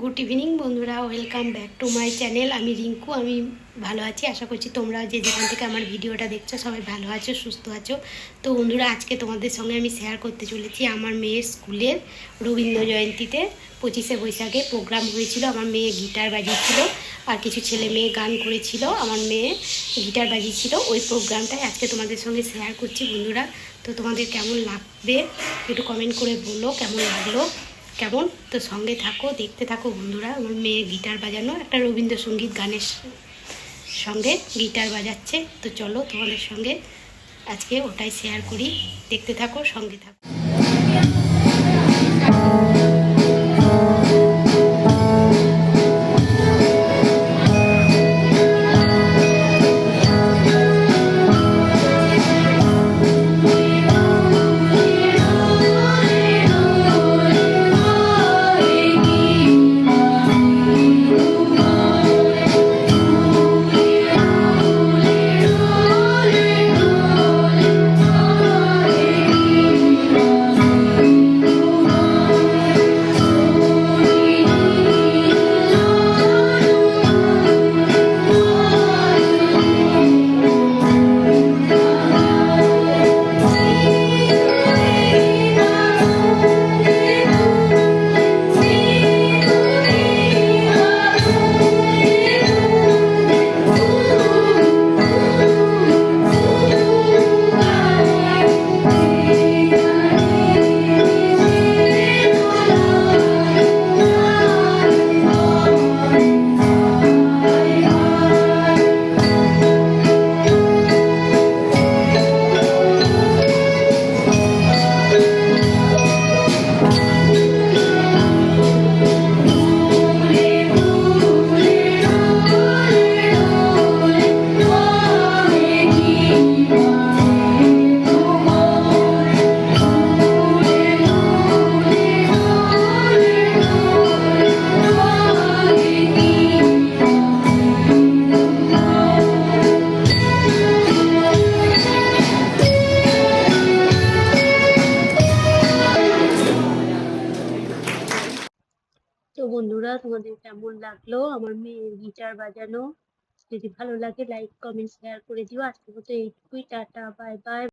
Good evening বন্ধুরা welcome back to my channel আমি রিঙ্কু, আমি ভালো আছি, আশা করছি তোমরা যে যেখান থেকে আমার ভিডিওটা দেখছ, সবাই ভালো আছো, সুস্থ আছো। তো বন্ধুরা, আজকে তোমাদের সঙ্গে আমি শেয়ার করতে চলেছি আমার মেয়ের স্কুলের রবীন্দ্র জয়ন্তীতে। পঁচিশে বৈশাখে প্রোগ্রাম হয়েছিল, আমার মেয়ে গিটার বাজিয়েছিল, আর কিছু ছেলে মেয়ে গান করেছিল, আমার মেয়ে গিটার বাজিয়েছিল। ওই প্রোগ্রামটাই আজকে তোমাদের সঙ্গে শেয়ার করছি বন্ধুরা। তো তোমাদের কেমন লাগবে একটু কমেন্ট করে বলো, কেমন লাগল? কেমন? তো সঙ্গে থাকো, দেখতে থাকো বন্ধুরা। আমার মেয়ে গিটার বাজানো, একটা রবীন্দ্রসঙ্গীত গানের সঙ্গে গিটার বাজাচ্ছে। তো চলো তোমাদের সঙ্গে আজকে ওটাই শেয়ার করি। দেখতে থাকো, সঙ্গে থাকো। বন্ধুরা, তোমাদের কেমন লাগল? আমার মেয়ের গিটার বাজানো। যদি ভালো লাগে লাইক কমেন্ট শেয়ার করে দিও। আজকের মতো এইটুকুই। Tata bye bye